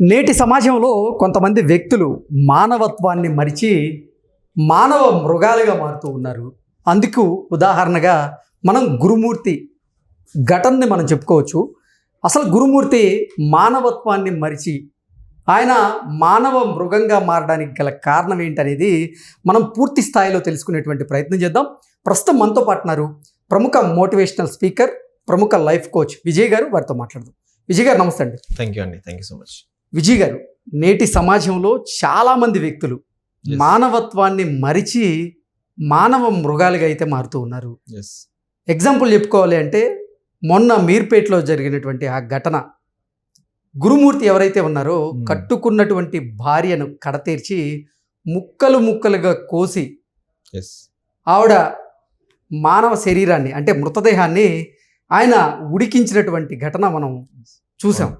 నేటి సమాజంలో కొంతమంది వ్యక్తులు మానవత్వాన్ని మరిచి మానవ మృగాలుగా మారుతూ ఉన్నారు. అందుకు ఉదాహరణగా మనం గురుమూర్తి ఘటనని మనం చెప్పుకోవచ్చు. అసలు గురుమూర్తి మానవత్వాన్ని మరిచి ఆయన మానవ మృగంగా మారడానికి గల కారణం ఏంటనేది మనం పూర్తి స్థాయిలో తెలుసుకునేటువంటి ప్రయత్నం చేద్దాం. ప్రస్తుతం మనతో పాటున్నారు ప్రముఖ మోటివేషనల్ స్పీకర్ ప్రముఖ లైఫ్ కోచ్ విజయ్ గారు. వారితో మాట్లాడదాం. విజయ్ గారు నమస్తే అండి. థ్యాంక్ యూ అండి. Thank you so much. Vijay garu నేటి సమాజంలో చాలామంది వ్యక్తులు. మానవత్వాన్ని మరిచి మానవ మృగాలుగా అయితే మారుతూ ఉన్నారు. ఎగ్జాంపుల్ చెప్పుకోవాలి అంటే మొన్న మీర్పేటలో జరిగినటువంటి ఆ ఘటన గురుమూర్తి ఎవరైతే ఉన్నారో Hmm. కట్టుకున్నటువంటి భార్యను కడతీర్చి ముక్కలు ముక్కలుగా కోసి ఆవిడ మానవ శరీరాన్ని అంటే మృతదేహాన్ని ఆయన ఉడికించినటువంటి ఘటన మనం చూసాం.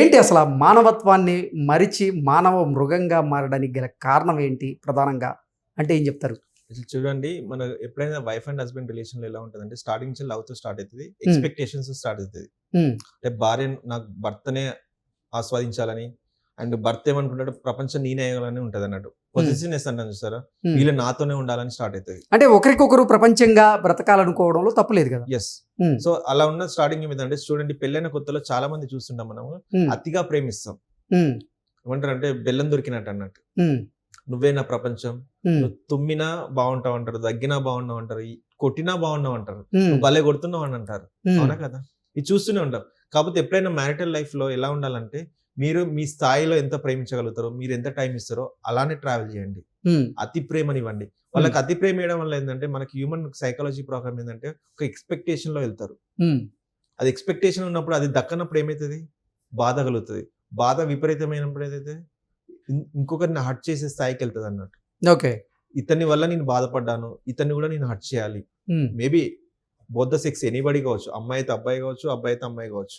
ఏంటి అసలు ఆ మానవత్వాన్ని మరిచి మానవ మృగంగా మారడానికి గల కారణం ఏంటి ప్రధానంగా? అంటే ఏం చెప్తారు? అసలు చూడండి మన ఎప్పుడైనా వైఫ్ అండ్ హస్బెండ్ రిలేషన్లో ఎలా ఉంటుందంటే స్టార్టింగ్ నుంచి లవ్తో స్టార్ట్ అవుతుంది ఎక్స్పెక్టేషన్స్ స్టార్ట్ అవుతుంది. అంటే భార్య నాకు భర్తనే ఆస్వాదించాలని అండ్ భర్త ఏమనుకుంటాడు ప్రపంచం నేనే అయ్యాలని ఉంటది అన్నట్టు పొజిషన్నెస్ అన్నాను చూసారా. వీళ్ళు నాతోనే ఉండాలని స్టార్ట్ అవుతుంది అంటే ఒకరికొకరు ప్రపంచంగా బ్రతకాలనుకోవడంలో తప్పులేదు కదా? ఎస్. సో అలా ఉన్న స్టార్టింగ్ ఏమిటంటే చూడండి పెళ్ళైన కొత్తలో చాలా మంది చూస్తుంటాం మనము. అతిగా ప్రేమిస్తాం. ఏమంటారు అంటే బెల్లం దొరికినట్టు అన్నట్టు. నువ్వే నా ప్రపంచం. నువ్వు తుమ్మినా బాగుంటావు అంటారు దగ్గినా బాగున్నావు అంటారు కొట్టినా బాగున్నావు అంటారు. నువ్వు భలే కొడుతున్నావు అని అంటారు. అవునా కదా? ఇది చూస్తూనే ఉంటాం. కాకపోతే ఎప్పుడైనా మ్యారిటల్ లైఫ్లో ఎలా ఉండాలంటే మీరు మీ స్థాయిలో ఎంత ప్రేమించగలుగుతారో మీరు ఎంత టైం ఇస్తారో అలానే ట్రావెల్ చేయండి. అతి ప్రేమనివ్వండి. వాళ్ళకి అతి ప్రేమ ఇవ్వడం వల్ల ఏంటంటే మనకి హ్యూమన్ సైకాలజీ ప్రాబ్లం ఏంటంటే ఒక ఎక్స్పెక్టేషన్లో వెళ్తారు అది ఎక్స్పెక్టేషన్ ఉన్నప్పుడు అది దక్కనప్పుడు ఏమవుతుంది బాధ కలుగుతుంది. బాధ విపరీతమైనప్పుడు ఏదైతే ఇంకొకరిని హర్ట్ చేసే స్థాయికి వెళ్తుంది అన్నట్టు ఓకే. ఇతని వల్ల నేను బాధపడ్డాను. ఇతన్ని కూడా నేను హర్ట్ చేయాలి. Maybe both the sex anybody కావచ్చు. అమ్మాయి అయితే అబ్బాయి కావచ్చు అబ్బాయి అయితే అమ్మాయి కావచ్చు.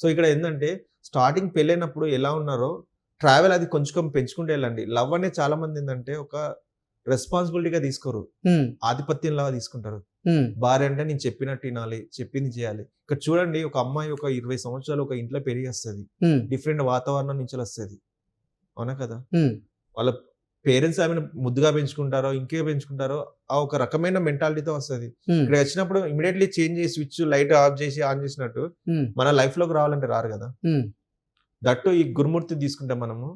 సో ఇక్కడ ఏంటంటే స్టార్టింగ్ పెళ్ళైనప్పుడు ఎలా ఉన్నారో ట్రావెల్ అది కొంచెం పెంచుకుంటూ వెళ్ళండి. లవ్ అనేది చాలా మంది ఏంటంటే ఒక రెస్పాన్సిబిలిటీగా తీసుకోరు. ఉమ్, ఆధిపత్యంలాగా తీసుకుంటారు. భార్య అంటే నేను చెప్పినట్టు వినాలి చెప్పింది చేయాలి. ఇక్కడ చూడండి ఒక అమ్మాయి ఒక ఇరవై సంవత్సరాలు ఒక ఇంట్లో పెరిగి వస్తుంది డిఫరెంట్ వాతావరణం నుంచి వస్తుంది. అవునా కదా? వాళ్ళ పేరెంట్స్ ఆమెను ముద్దుగా పెంచుకుంటారో ఇంకే పెంచుకుంటారో ఆ ఒక రకమైన మెంటాలిటీతో వస్తుంది. ఇక్కడ వచ్చినప్పుడు ఇమీడియట్లీ చేంజ్ చేసి స్విచ్ లైట్ ఆఫ్ చేసి ఆన్ చేసినట్టు మన లైఫ్లోకి రావాలంటే రారు కదా. దట్టు ఈ గురుమూర్తి తీసుకుంటే మనము.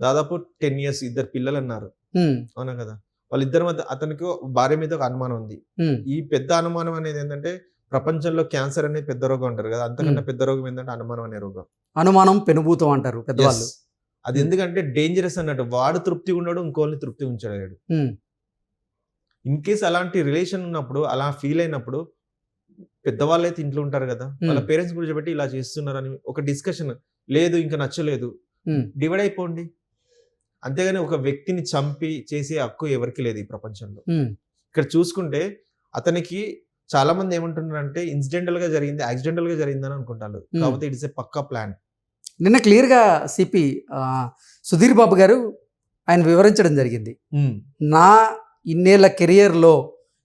దాదాపు టెన్ ఇయర్స్ ఇద్దరు పిల్లలు అన్నారు అవునా కదా. వాళ్ళిద్దరి మధ్య అతనికి భార్య మీద ఒక అనుమానం ఉంది. ఈ పెద్ద అనుమానం అనేది ఏంటంటే ప్రపంచంలో క్యాన్సర్ అనేది పెద్ద రోగం అంటారు కదా. అంతకన్నా పెద్ద రోగం ఏంటంటే అనుమానం అనే రోగం. అనుమానం పెనుభూతం అంటారు పెద్దవాళ్ళు. అది ఎందుకంటే డేంజరస్ అన్నట్టు. వాడు తృప్తి ఉండడు ఇంకోళ్ళని తృప్తి ఉంచలేడు. ఉమ్, ఇన్ కేస్ అలాంటి రిలేషన్ ఉన్నప్పుడు అలా ఫీల్ అయినప్పుడు పెద్దవాళ్ళు అయితే ఇంట్లో ఉంటారు కదా వాళ్ళ పేరెంట్స్ గురించి పెట్టి ఇలా చేస్తున్నారని ఒక డిస్కషన్ లేదు ఇంకా నచ్చలేదు. డివైడ్ అయిపోండి. అంతేగాని ఒక వ్యక్తిని చంపి చేసే హక్కు ఎవరికి లేదు ఈ ప్రపంచంలో. ఇక్కడ చూసుకుంటే అతనికి చాలా మంది ఏమంటున్నారంటే ఇన్సిడెంటల్గా జరిగింది యాక్సిడెంటల్గా జరిగిందని అనుకుంటారు. కాకపోతే ఇట్స్ ఏ పక్కా ప్లాన్ నిన్న క్లియర్గా సిపి సుధీర్ బాబు గారు ఆయన వివరించడం జరిగింది. నా ఇన్నేళ్ళ కెరియర్లో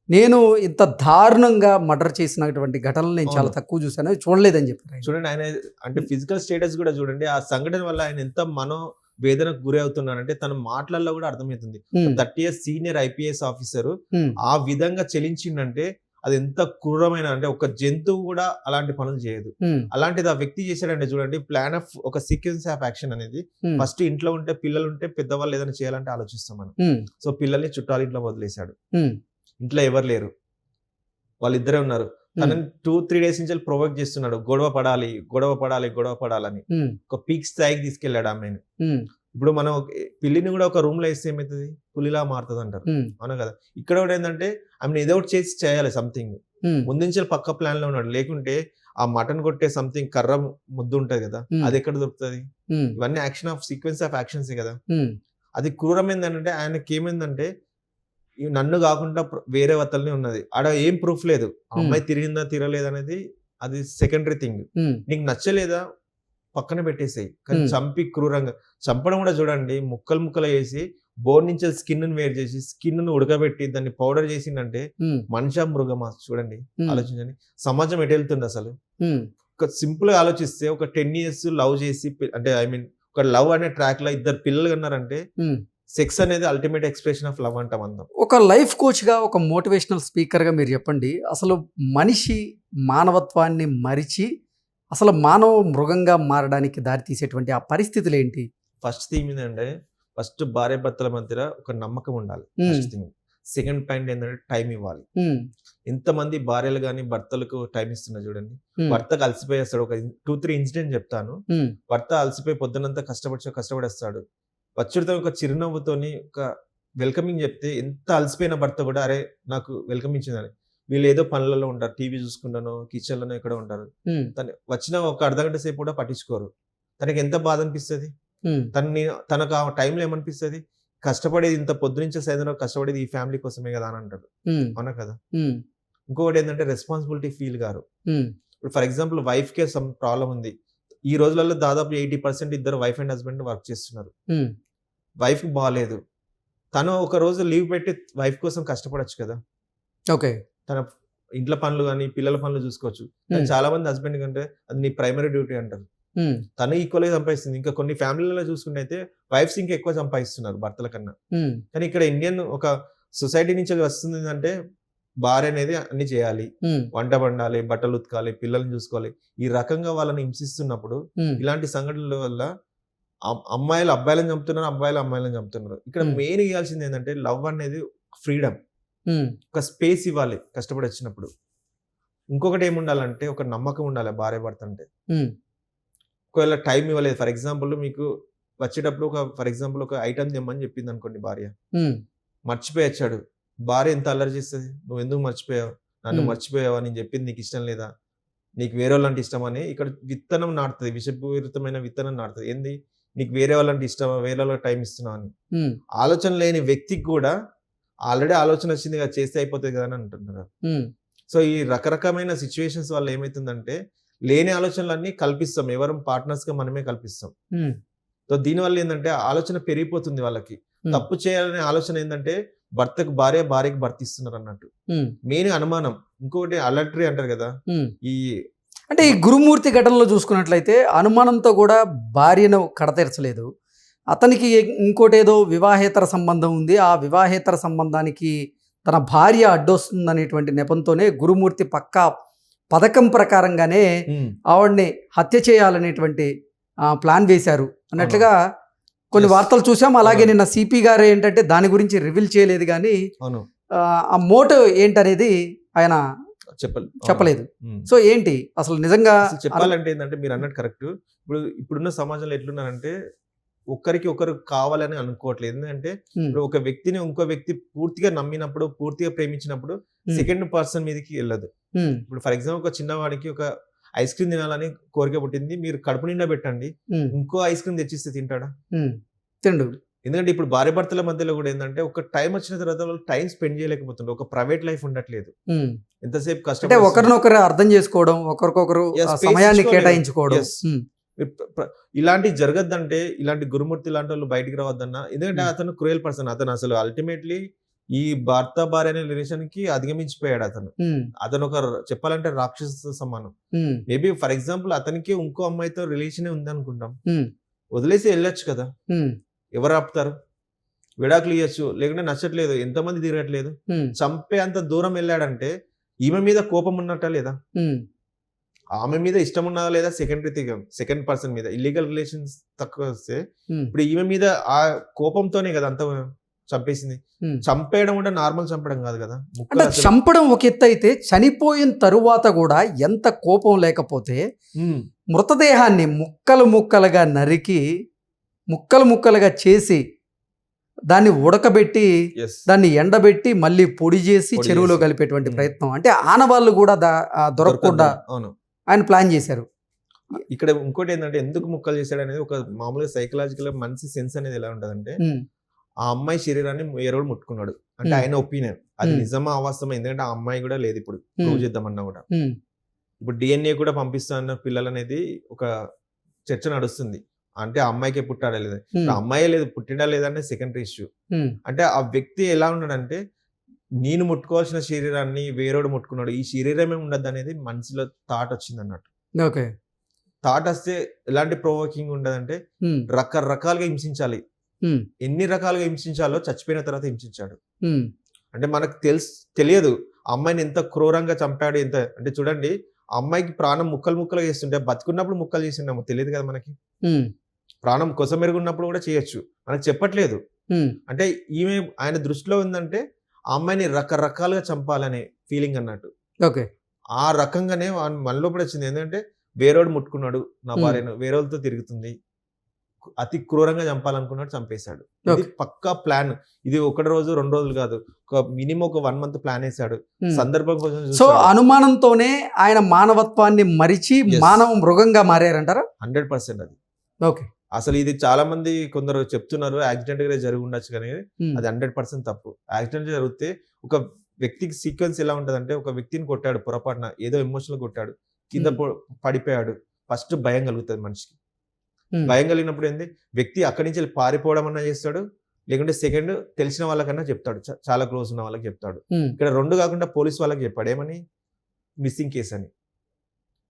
నేను ఇంత దారుణంగా మర్డర్ చేసినటువంటి ఘటనలు నేను చాలా. తక్కువ చూశాను. చూడలేదని చెప్పారు. చూడండి ఆయన అంటే ఫిజికల్ స్టేటస్ కూడా చూడండి ఆ సంఘటన వల్ల ఆయన ఎంత మనో వేదనకు గురి అవుతున్నారంటే తన మాటలలో కూడా అర్థమవుతుంది. Thirty years senior IPS officer ఆ విధంగా చెలించిండంటే అది ఎంత క్రూరమైన అంటే ఒక జంతువు కూడా అలాంటి పనులు చేయదు. అలాంటిది ఆ వ్యక్తి చేశాడంటే చూడండి ప్లాన్ ఆఫ్ ఒక సీక్వెన్స్ ఆఫ్ యాక్షన్ అనేది ఫస్ట్ ఇంట్లో ఉంటే పిల్లలు ఉంటే పెద్దవాళ్ళు ఏదైనా చేయాలంటే ఆలోచిస్తాం మనం. సో పిల్లల్ని చుట్టాలు ఇంట్లో వదిలేశాడు. ఇంట్లో ఎవరు లేరు. వాళ్ళిద్దరే ఉన్నారు. తనని టూ త్రీ డేస్ నుంచి ప్రొవోక్ చేస్తున్నాడు. గొడవ పడాలి గొడవ పడాలి గొడవ పడాలని. ఒక పీక్ స్థాయికి తీసుకెళ్ళాడు ఆమెను ఇప్పుడు మనం పిల్లిని కూడా ఒక రూమ్లో వేస్తే ఏమవుతుంది పులిలా మారుతుంది అంటారు అవునా కదా? ఇక్కడ కూడా ఏంటంటే ఆమెను ఏదో ఒకటి చేసి చేయాలి సంథింగ్ ముందు నుంచి పక్క ప్లాన్లో ఉన్నాడు. లేకుంటే ఆ మటన్ కొట్టే సంథింగ్ కర్ర ముద్దు ఉంటది కదా. అది ఎక్కడ దొరుకుతుంది? ఇవన్నీ action of sequence of actions కదా. అది క్రూరమైందంటే ఆయనకి ఏమైందంటే నన్ను కాకుండా వేరే వతల్ని ఉన్నది. ఆడ ఏం ప్రూఫ్ లేదు. అమ్మాయి తిరిగిందా తిరగలేదు అనేది అది సెకండరీ థింగ్ నీకు నచ్చలేదా? పక్కన పెట్టేసాయి. కానీ. చంపి క్రూరంగా చంపడం కూడా చూడండి ముక్కలు ముక్కలు వేసి బోన్ నుంచి స్కిన్ వేరు చేసి స్కిన్ను ఉడకబెట్టి దాన్ని పౌడర్ చేసిందంటే మనిషా మృగమా? చూడండి ఆలోచించండి. సమాజం ఎటు వెళ్తుంది అసలు? ఒక సింపుల్గా ఆలోచిస్తే ఒక టెన్ ఇయర్స్ లవ్ చేసి అంటే ఐ మీన్ ఒక లవ్ అనే ట్రాక్లో ఇద్దరు పిల్లలు ఉన్నారంటే. సెక్స్ అనేది అల్టిమేట్ ఎక్స్ప్రెషన్ ఆఫ్ లవ్ అంటాం అందం ఒక లైఫ్ కోచ్గా ఒక మోటివేషనల్ స్పీకర్గా మీరు చెప్పండి. అసలు మనిషి మానవత్వాన్ని మరిచి అసలు మానవ మృగంగా మారడానికి దారితీసేటువంటి ఆ పరిస్థితులు ఏంటి? ఫస్ట్ థీమ్ ఏంటంటే ఫస్ట్ భార్య భర్తల మధ్య ఒక నమ్మకం ఉండాలి. సెకండ్ పాయింట్ ఏంటంటే టైం ఇవ్వాలి. ఎంతమంది భార్యలు కానీ భర్తలకు టైం ఇస్తున్నారు చూడండి. ఉమ్, భర్తకు అలసిపోయేస్తాడు ఒక టూ త్రీ ఇన్సిడెంట్ చెప్తాను. భర్త అలసిపోయి పొద్దునంతా కష్టపడి కష్టపడేస్తాడు. వచ్చుడితో ఒక చిరునవ్వుతోని ఒక వెల్కమింగ్ చెప్తే ఎంత అలసిపోయిన భర్త కూడా అరే నాకు వెల్కమ్ ఇచ్చిందని. వీళ్ళు ఏదో పనులలో ఉంటారు. టీవీ చూసుకుంటానో కిచెన్లోనో ఎక్కడ ఉంటారు. తను వచ్చిన ఒక అర్ధ గంట సేపు కూడా పట్టించుకోరు. తనకి ఎంత బాధ అనిపిస్తుంది? తనని తనకు ఆ టైంలో ఏమనిపిస్తుంది? కష్టపడేది ఇంత పొద్దు నుంచి సాయంత్రం కష్టపడేది ఈ ఫ్యామిలీ కోసమే కదా అని అంటాడు. అవునా కదా? ఇంకొకటి ఏంటంటే రెస్పాన్సిబిలిటీ ఫీల్ గారు. ఇప్పుడు ఫర్ ఎగ్జాంపుల్ వైఫ్ కే సమ్ ప్రాబ్లం ఉంది. ఈ రోజులలో దాదాపు ఎయిటీ పర్సెంట్ ఇద్దరు వైఫ్ అండ్ హస్బెండ్ వర్క్ చేస్తున్నారు. వైఫ్ బాగాలేదు తను ఒక రోజు లీవ్ పెట్టి వైఫ్ కోసం కష్టపడొచ్చు కదా? ఓకే. తన ఇంట్లో పనులు కానీ పిల్లల పనులు చూసుకోవచ్చు. చాలా మంది హస్బెండ్ కంటే అది నీ ప్రైమరీ డ్యూటీ అంటారు. తను ఈక్వల్గా సంపాదిస్తుంది. ఇంకా కొన్ని ఫ్యామిలీలలో చూసుకుంటే అయితే వైఫ్స్ ఇంకా ఎక్కువ సంపాదిస్తున్నారు భర్తల కన్నా. కానీ ఇక్కడ ఇండియన్ ఒక సొసైటీ నుంచి వస్తుంది అంటే భార్య అనేది అన్ని చేయాలి. వంట వండాలి బట్టలు ఉతకాలి పిల్లల్ని చూసుకోవాలి. ఈ రకంగా వాళ్ళని హింసిస్తున్నప్పుడు ఇలాంటి సంఘటనల వల్ల అమ్- అమ్మాయిలు అబ్బాయిలను చంపుతున్నారు అబ్బాయిలు అమ్మాయిలను చంపుతున్నారు. ఇక్కడ. మెయిన్ ఇవ్వాల్సింది ఏంటంటే లవ్ అనేది ఫ్రీడమ్. ఒక స్పేస్ ఇవ్వాలి కష్టపడి వచ్చినప్పుడు. ఇంకొకటి ఏముండాలంటే ఒక నమ్మకం ఉండాలి భార్య భర్త అంటే. ఒకవేళ టైం ఇవ్వలేదు. ఫర్ ఎగ్జాంపుల్ మీకు వచ్చేటప్పుడు ఒక ఫర్ ఎగ్జాంపుల్ ఒక ఐటమ్ తెమ్మని చెప్పింది అనుకోండి భార్య. మర్చిపోయి వచ్చాడు భార్య ఎంత అల్లరి చేస్తుంది? నువ్వు ఎందుకు మర్చిపోయావు? నన్ను. మర్చిపోయావా? నేను చెప్పింది నీకు ఇష్టం లేదా? నీకు వేరే వాళ్ళంటే ఇష్టం అని ఇక్కడ విత్తనం నాటుతుంది. విషపూరితమైన విత్తనం నాటుతుంది. ఏంది? నీకు వేరే వాళ్ళంటే ఇష్టమా? వేరే వాళ్ళకి టైం ఇస్తున్నావు అని. ఆలోచన లేని వ్యక్తికి కూడా ఆల్రెడీ ఆలోచన వచ్చింది కదా చేస్తే అయిపోతుంది కదా అని అంటున్నారు. సో ఈ రకరకమైన సిచ్యువేషన్స్ వల్ల ఏమవుతుందంటే లేని ఆలోచనలన్నీ కల్పిస్తాం. ఎవరు పార్ట్నర్స్గా మనమే కల్పిస్తాం. సో దీనివల్ల ఏంటంటే ఆలోచన పెరిగిపోతుంది వాళ్ళకి. తప్పు చేయాలనే ఆలోచన ఏంటంటే భర్తకు భార్య భార్యకు భర్త ఇస్తున్నారు అన్నట్టు మెయిన్ అనుమానం. ఇంకొకటి అలర్టరీ అంటారు కదా. ఈ అంటే ఈ గురుమూర్తి ఘటనలో చూసుకున్నట్లయితే అనుమానంతో కూడా భార్యను కడతీర్చలేదు. అతనికి ఇంకోటి ఏదో వివాహేతర సంబంధం ఉంది. ఆ వివాహేతర సంబంధానికి తన భార్య అడ్డొస్తుందనేటువంటి నెపంతోనే గురుమూర్తి పక్కా పథకం ప్రకారంగానే ఆవిడ్ని హత్య చేయాలనేటువంటి ప్లాన్ వేశారు. అన్నట్లుగా కొన్ని. వార్తలు చూసాం. అలాగే. నిన్న సిపి గారు ఏంటంటే దాని గురించి రివీల్ చేయలేదు కానీ ఆ, మోటో ఏంటనేది ఆయన చెప్పాలి చెప్పలేదు. ఉమ్. సో ఏంటి? అసలు నిజంగా చెప్పాలంటే ఏంటంటే మీరు అన్నట్టు కరెక్ట్. ఇప్పుడు ఇప్పుడున్న సమాజంలో ఎట్లున్నారంటే ఒక్కరికి ఒకరు కావాలని అనుకోవట్లేదు. ఎందుకంటే ఇప్పుడు ఒక వ్యక్తిని ఇంకో వ్యక్తి పూర్తిగా నమ్మినప్పుడు పూర్తిగా ప్రేమించినప్పుడు. సెకండ్ పర్సన్ మీదకి వెళ్ళదు. ఇప్పుడు ఫర్ ఎగ్జాంపుల్ ఒక చిన్నవాడికి ఒక ఐస్ క్రీమ్ తినాలని కోరిక పుట్టింది. మీరు కడుపు నిండా పెట్టండి. ఇంకో ఐస్ క్రీమ్ తెచ్చిస్తే తింటాడా. తిండు. ఎందుకంటే ఇప్పుడు భార్య భర్తల మధ్యలో కూడా ఏంటంటే ఒక టైం వచ్చిన తర్వాత వాళ్ళు టైం స్పెండ్ చేయలేకపోతుండ్రు. ఒక ప్రైవేట్ లైఫ్ ఉండట్లేదు. ఎంతసేపు కష్టం ఒకరినొకరు అర్థం చేసుకోవడం ఒకరికొకరు సమయాన్ని. కేటాయించుకోవడం. ఇలాంటి జరగద్దంటే ఇలాంటి గురుమూర్తి లాంటి వాళ్ళు బయటికి రావద్దన్న. ఎందుకంటే. అతను క్రూయల్ పర్సన్. అతను అసలు అల్టిమేట్లీ ఈ భర్త భార్య అనే రిలేషన్కి అధిగమించిపోయాడు అతను. అతను ఒక చెప్పాలంటే రాక్షస సమానం. మేబీ ఫర్ ఎగ్జాంపుల్ అతనికి ఇంకో అమ్మాయితో రిలేషన్ ఉంది అనుకుంటాం వదిలేసి వెళ్ళొచ్చు కదా. ఎవరు ఆపుతారు? విడాకులు ఇవ్వచ్చు లేకుంటే నచ్చట్లేదు. ఎంతమంది తిరగట్లేదు. చంపే అంత దూరం వెళ్ళాడంటే ఈమె మీద కోపం ఉన్నట్ట లేదా? ఆమె మీద ఇష్టం ఉన్నదా లేదా సెకండరీ సెకండ్ పర్సన్ మీద ఇల్లీగల్ రిలేషన్స్ తక్కువ వస్తే ఇప్పుడు ఈమె మీద ఆ కోపంతోనే కదా అంత చంపేసింది. చంపేయడం కూడా నార్మల్ చంపడం కాదు కదా అంటే చంపడం ఒక ఎత్తు అయితే చనిపోయిన తరువాత కూడా ఎంత కోపం లేకపోతే మృతదేహాన్ని ముక్కలు ముక్కలుగా నరికి ముక్కలు ముక్కలుగా చేసి దాన్ని ఉడకబెట్టి. దాన్ని ఎండబెట్టి మళ్ళీ పొడి చేసి చెరువులో. కలిపేటువంటి. ప్రయత్నం అంటే ఆనవాళ్ళు కూడా దొరకకుండా. అవును ఆయన ప్లాన్ చేశారు. ఇక్కడ ఇంకోటి ఏంటంటే ఎందుకు ముక్కలు చేశాడు అనేది ఒక మామూలుగా సైకలాజికల్ మనిషి సెన్స్ అనేది ఎలా ఉంటదంటే ఆ అమ్మాయి శరీరాన్ని వేరేవాడు ముట్టుకున్నాడు. అంటే. ఆయన ఒపీనియన్. అది. నిజమా అవాస్తవం ఎందుకంటే ఆ అమ్మాయి కూడా లేదు ఇప్పుడు. ప్రూవ్ చేద్దామన్నా కూడా. ఇప్పుడు డిఎన్ఏ కూడా పంపిస్తా అన్న పిల్లలు అనేది ఒక చర్చ నడుస్తుంది. అంటే ఆ అమ్మాయికే పుట్టాడా లేదా. అమ్మాయి లేదు పుట్టిండా లేదా అనేది సెకండరీ ఇష్యూ అంటే ఆ వ్యక్తి ఎలా ఉన్నాడంటే నేను ముట్టుకోవాల్సిన శరీరాన్ని వేరేడు ముట్టుకున్నాడు. ఈ శరీరమే ఉండదు అనేది మనసులో థాట్ వచ్చింది అన్నట్టు ఓకే. థాట్ వస్తే ఎలాంటి ప్రొవోకింగ్ ఉండదంటే రకరకాలుగా హింసించాలి. ఎన్ని రకాలుగా హింసించాలో చచ్చిపోయిన తర్వాత హింసించాడు. అంటే మనకు తెలుసు తెలియదు. అమ్మాయిని ఎంత క్రూరంగా చంపాడు ఎంత అంటే చూడండి అమ్మాయికి ప్రాణం ముక్కలు ముక్కలు చేస్తుంటే బతుకున్నప్పుడు ముక్కలు చేసిండేమో తెలియదు కదా మనకి. ప్రాణం కొసమెరుగున్నప్పుడు కూడా చేయొచ్చు. మనకు చెప్పట్లేదు. అంటే ఈమె ఆయన దృష్టిలో ఉందంటే ఆ అమ్మాయిని రకరకాలుగా చంపాలనే ఫీలింగ్ అన్నట్టు. ఓకే. ఆ రకంగానే మనలో కూడా వచ్చింది. ఏంటంటే వేరేవాడు ముట్టుకున్నాడు నా. భార్యను వేరేవాళ్ళతో తిరుగుతుంది అతి క్రూరంగా చంపాలనుకున్నాడు చంపేశాడు. ఇది. పక్కా ప్లాన్. ఇది ఒకటి రోజు రెండు రోజులు కాదు. ఒక మినిమం ఒక వన్ మంత్ ప్లాన్ వేసాడు. సందర్భం కోసం సో అనుమానంతోనే ఆయన మానవత్వాన్ని మరిచి. మానవ మృగంగా మారారంటారా? హండ్రెడ్ పర్సెంట్ అది. ఓకే. అసలు ఇది చాలా మంది కొందరు చెప్తున్నారు యాక్సిడెంట్గా జరిగి ఉండొచ్చు కానీ అది హండ్రెడ్ పర్సెంట్ తప్పు. యాక్సిడెంట్ జరిగితే ఒక వ్యక్తికి సీక్వెన్స్ ఎలా ఉంటదంటే ఒక వ్యక్తిని కొట్టాడు పొరపాటున ఏదో ఎమోషనల్ కొట్టాడు కింద పడిపోయాడు. ఫస్ట్ భయం కలుగుతుంది మనిషికి. భయం కలిగినప్పుడు ఏంది? వ్యక్తి అక్కడి నుంచి వెళ్ళి పారిపోవడం అన్నా చేస్తాడు లేకుంటే సెకండ్ తెలిసిన వాళ్ళకన్నా చెప్తాడు. చాలా క్లోజ్ ఉన్న వాళ్ళకి చెప్తాడు. ఇక్కడ రెండు కాకుండా పోలీస్ వాళ్ళకి చెప్పాడు. ఏమని? మిస్సింగ్ కేసు అని.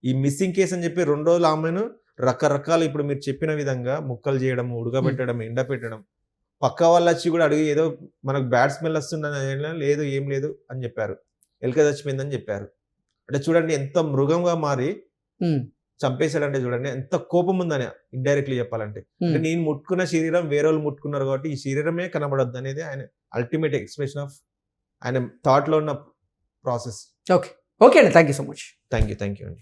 ఈ మిస్సింగ్ కేసు అని చెప్పి రెండు రోజులు ఆమెను రకరకాల ఇప్పుడు మీరు చెప్పిన విధంగా ముక్కలు చేయడం ఉడకబెట్టడం ఎండ పెట్టడం పక్క వాళ్ళు వచ్చి కూడా అడిగి ఏదో మనకు బ్యాడ్ స్మెల్ వస్తుందని లేదు ఏం లేదు అని చెప్పారు. ఎలుక చచ్చిపోయిందని చెప్పారు. అంటే చూడండి ఎంత మృగంగా మారి చంపేశాడంటే చూడండి ఎంత కోపం ఉందని ఇండైరెక్ట్లీ చెప్పాలంటే. అంటే. నేను ముట్టుకున్న శరీరం వేరే వాళ్ళు ముట్టుకున్నారు కాబట్టి ఈ శరీరమే కనబడొద్దు అనేది ఆయన అల్టిమేట్ ఎక్స్ప్రెషన్ ఆఫ్ ఆయన థాట్లో ఉన్న ప్రాసెస్ ఓకే అండి. Thank you so much thank you thank you అండి.